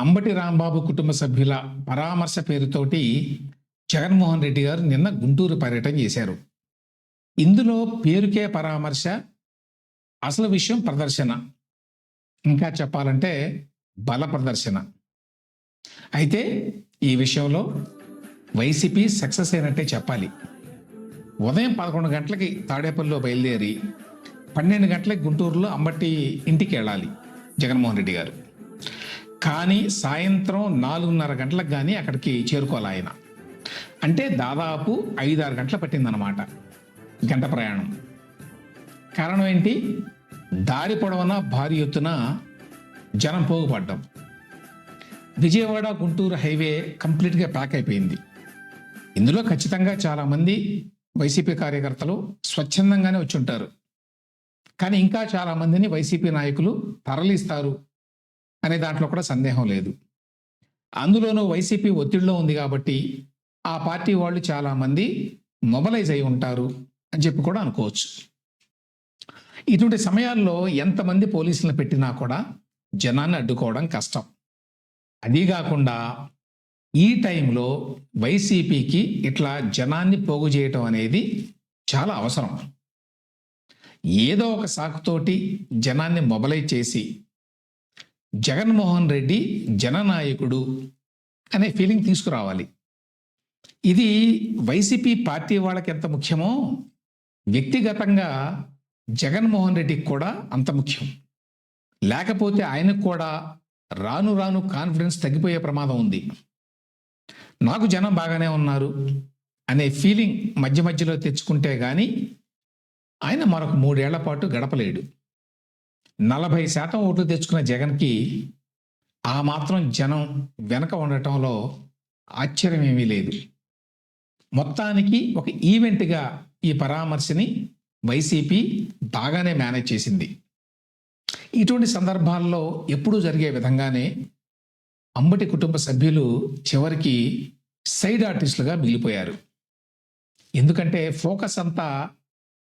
అంబటి రాంబాబు కుటుంబ సభ్యుల పరామర్శ పేరుతోటి జగన్మోహన్ రెడ్డి గారు నిన్న గుంటూరు పర్యటన చేశారు. ఇందులో పేరుకే పరామర్శ అసలు విషయం ప్రదర్శన ఇంకా చెప్పాలంటే బల ప్రదర్శన. అయితే ఈ విషయంలో వైసీపీ సక్సెస్ అయినట్టే చెప్పాలి. ఉదయం పదకొండు గంటలకి తాడేపల్లిలో బయలుదేరి పన్నెండు గంటలకి గుంటూరులో అంబట్టి ఇంటికి వెళ్ళాలి జగన్మోహన్ రెడ్డి గారు. కానీ సాయంత్రం నాలుగున్నర గంటలకు కానీ అక్కడికి చేరుకోవాలి ఆయన. అంటే దాదాపు ఐదారు గంటలు పట్టిందనమాట గంట ప్రయాణం. కారణం ఏంటి? దారి పొడవున భారీ ఎత్తున జనం పోగుపడ్డం. విజయవాడ గుంటూరు హైవే కంప్లీట్గా ప్యాక్ అయిపోయింది. ఇందులో ఖచ్చితంగా చాలామంది వైసీపీ కార్యకర్తలు స్వచ్ఛందంగానే వచ్చి ఉంటారు కానీ ఇంకా చాలామందిని వైసీపీ నాయకులు తరలిస్తారు. అనే దాంట్లో కూడా సందేహం లేదు. అందులోనూ వైసీపీ ఒత్తిడిలో ఉంది కాబట్టి ఆ పార్టీ వాళ్ళు చాలామంది మొబలైజ్ అయి ఉంటారు అని చెప్పి కూడా అనుకోవచ్చు. ఇటువంటి సమయాల్లో ఎంతమంది పోలీసులను పెట్టినా కూడా జనాన్ని అడ్డుకోవడం కష్టం. అదీ కాకుండా ఈ టైంలో వైసీపీకి ఇట్లా జనాన్ని పోగు చేయటం అనేది చాలా అవసరం. ఏదో ఒక సాకుతోటి జనాన్ని మొబలైజ్ చేసి జగన్మోహన్ రెడ్డి జననాయకుడు అనే ఫీలింగ్ తీసుకురావాలి. ఇది వైసీపీ పార్టీ వాళ్ళకి ఎంత ముఖ్యమో వ్యక్తిగతంగా జగన్మోహన్ రెడ్డికి కూడా అంత ముఖ్యం. లేకపోతే ఆయనకు కూడా రాను రాను కాన్ఫిడెన్స్ తగ్గిపోయే ప్రమాదం ఉంది. నాకు జనం బాగానే ఉన్నారు అనే ఫీలింగ్ మధ్య మధ్యలో తెచ్చుకుంటే కానీ ఆయన మరొక మూడేళ్ళ పాటు గడపలేడు. నలభై శాతం ఓట్లు తెచ్చుకున్న జగన్కి ఆ మాత్రం జనం వెనక ఉండటంలో ఆశ్చర్యం ఏమీ లేదు. మొత్తానికి ఒక ఈవెంట్గా ఈ పరామర్శని వైసీపీ బాగానే మేనేజ్ చేసింది. ఇటువంటి సందర్భాల్లో ఎప్పుడూ జరిగే విధంగానే అంబటి కుటుంబ సభ్యులు చివరికి సైడ్ ఆర్టిస్టులుగా మిగిలిపోయారు. ఎందుకంటే ఫోకస్ అంతా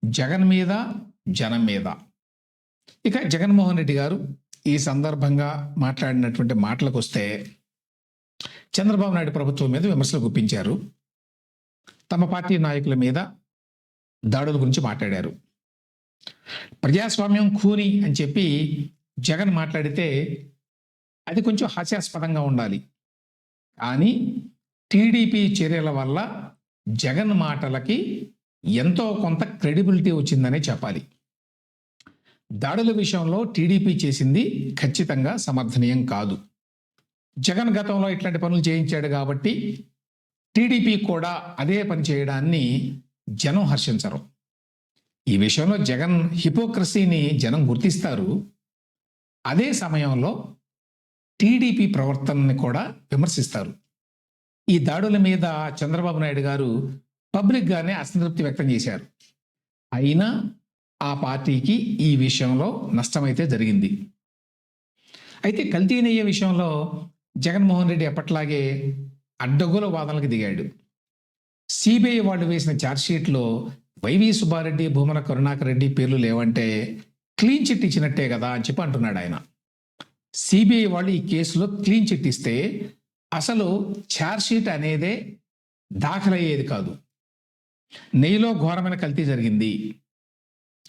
జగన్ మీద జనం మీద. ఇక జగన్మోహన్ రెడ్డి గారు ఈ సందర్భంగా మాట్లాడినటువంటి మాటలకు వస్తే చంద్రబాబు నాయుడు ప్రభుత్వం మీద విమర్శలు గుప్పించారు. తమ పార్టీ నాయకుల మీద దాడుల గురించి మాట్లాడారు. ప్రజాస్వామ్యం కూని అని చెప్పి జగన్ మాట్లాడితే అది కొంచెం హాస్యాస్పదంగా ఉండాలి. కానీ టీడీపీ చర్యల వల్ల జగన్ మాటలకి ఎంతో కొంత క్రెడిబిలిటీ వచ్చిందనే చెప్పాలి. దాడుల విషయంలో టీడీపీ చేసింది ఖచ్చితంగా సమర్థనీయం కాదు. జగన్ గతంలో ఇట్లాంటి పనులు చేయించాడు కాబట్టి టీడీపీ కూడా అదే పని చేయడాన్ని జనం హర్షించరు. ఈ విషయంలో జగన్ హిపోక్రసీని జనం గుర్తిస్తారు. అదే సమయంలో టీడీపీ ప్రవర్తనని కూడా విమర్శిస్తారు. ఈ దాడుల మీద చంద్రబాబు నాయుడు గారు పబ్లిక్గానే అసంతృప్తి వ్యక్తం చేశారు. అయినా ఆ పార్టీకి ఈ విషయంలో నష్టమైతే జరిగింది. అయితే కల్తీ నెయ్యి విషయంలో జగన్మోహన్ రెడ్డి ఎప్పట్లాగే అడ్డగోల వాదనలకు దిగాడు. సిబిఐ వాళ్ళు వేసిన ఛార్జ్షీట్లో వైవి సుబ్బారెడ్డి భూమన కరుణాకర్ రెడ్డి పేర్లు లేవంటే క్లీన్ చిట్ ఇచ్చినట్టే కదా అని చెప్పి అంటున్నాడు ఆయన. సిబిఐ వాళ్ళు ఈ కేసులో క్లీన్ చిట్ ఇస్తే అసలు ఛార్జ్షీట్ అనేదే దాఖలయ్యేది కాదు. నెయ్యిలో ఘోరమైన కల్తీ జరిగింది.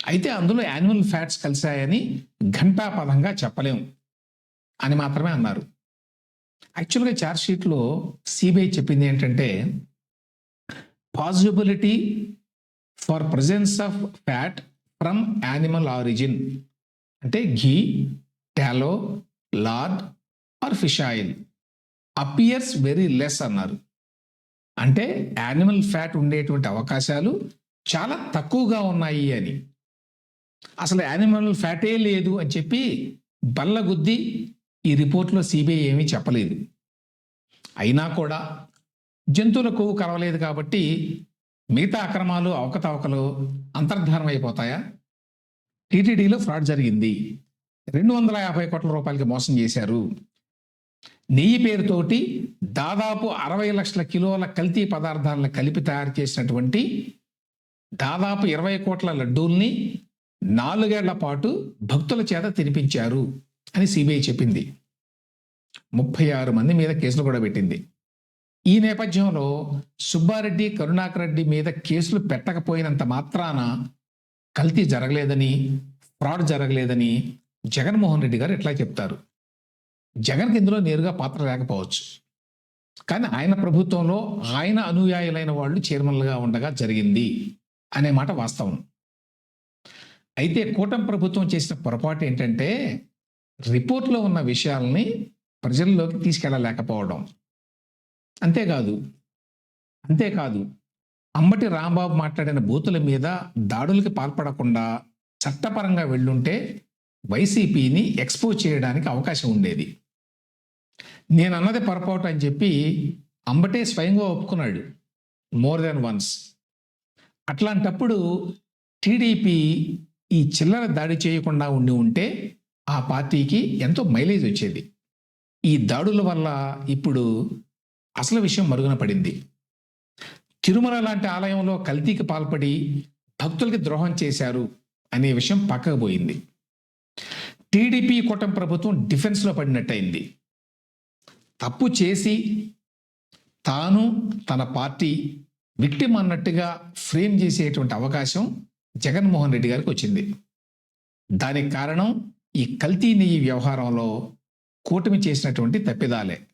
అయితే అందులో యాన్యువల్ ఫ్యాట్స్ కలిశాయని ఘంటాపదంగా చెప్పలేం అని మాత్రమే అన్నారు. యాక్చువల్గా ఛార్జ్షీట్లో సిబిఐ చెప్పింది ఏంటంటే possibility for presence of fat from animal origin అంటే ghee tallow lard or fish oil appears very less అన్నారు. అంటే యానిమల్ ఫ్యాట్ ఉండేటువంటి అవకాశాలు చాలా తక్కువగా ఉన్నాయి అని. అసలు యానిమల్ ఫ్యాటే లేదు అని చెప్పి బల్లగుద్ది ఈ రిపోర్ట్లో సిబిఐ ఏమీ చెప్పలేదు. అయినా కూడా జంతువుల కొవ్వు కలవలేదు కాబట్టి మిగతా అక్రమాలు అవకతవకలు అంతర్ధానం అయిపోతాయా? టీటీడీలో ఫ్రాడ్ జరిగింది. రెండు వందల యాభై కోట్ల రూపాయలకి మోసం చేశారు. నెయ్యి పేరుతోటి దాదాపు అరవై లక్షల కిలోల కల్తీ పదార్థాలను కలిపి తయారు చేసినటువంటి దాదాపు ఇరవై కోట్ల లడ్డూల్ని నాలుగేళ్ళ పాటు భక్తుల చేత తినిపించారు అని సిబిఐ చెప్పింది. ముప్పై ఆరు మంది మీద కేసులు కూడా పెట్టింది. ఈ నేపథ్యంలో సుబ్బారెడ్డి కరుణాకర్ రెడ్డి మీద కేసులు పెట్టకపోయినంత మాత్రాన కల్తీ జరగలేదని ఫ్రాడ్ జరగలేదని జగన్మోహన్ రెడ్డి గారు ఎట్లా చెప్తారు. జగన్కి ఇందులో నేరుగా పాత్ర లేకపోవచ్చు. కానీ ఆయన ప్రభుత్వంలో ఆయన అనుయాయులైన వాళ్ళు చైర్మన్లుగా ఉండగా జరిగింది అనే మాట వాస్తవం. అయితే కూటమి ప్రభుత్వం చేసిన పొరపాటు ఏంటంటే రిపోర్ట్లో ఉన్న విషయాల్ని ప్రజల్లోకి తీసుకెళ్ళలేకపోవడం. అంతేకాదు అంతేకాదు అంబటి రాంబాబు మాట్లాడిన బూతుల మీద దాడులకి పాల్పడకుండా చట్టపరంగా వెళ్ళుంటే వైసీపీని ఎక్స్పోజ్ చేయడానికి అవకాశం ఉండేది. నేను అన్నది పొరపాటు అని చెప్పి అంబటే స్వయంగా ఒప్పుకున్నాడు మోర్ దెన్ వన్స్. అట్లాంటప్పుడు టీడీపీ ఈ చిల్లర దాడి చేయకుండా ఉండి ఉంటే ఆ పార్టీకి ఎంతో మైలేజ్ వచ్చేది. ఈ దాడుల వల్ల ఇప్పుడు అసలు విషయం మరుగున పడింది. తిరుమల లాంటి ఆలయంలో కల్తీకి పాల్పడి భక్తులకి ద్రోహం చేశారు అనే విషయం పక్కకపోయింది టీడీపీ కూటమి ప్రభుత్వం డిఫెన్స్లో పడినట్టయింది. తప్పు చేసి తాను తన పార్టీ విక్టిమ్ అన్నట్టుగా ఫ్రేమ్ చేసేటువంటి అవకాశం జగన్మోహన్ రెడ్డి గారికి వచ్చింది. దానికి కారణం ఈ కల్తీ నెయ్యి వ్యవహారంలో కూటమి చేసినటువంటి తప్పిదాలే.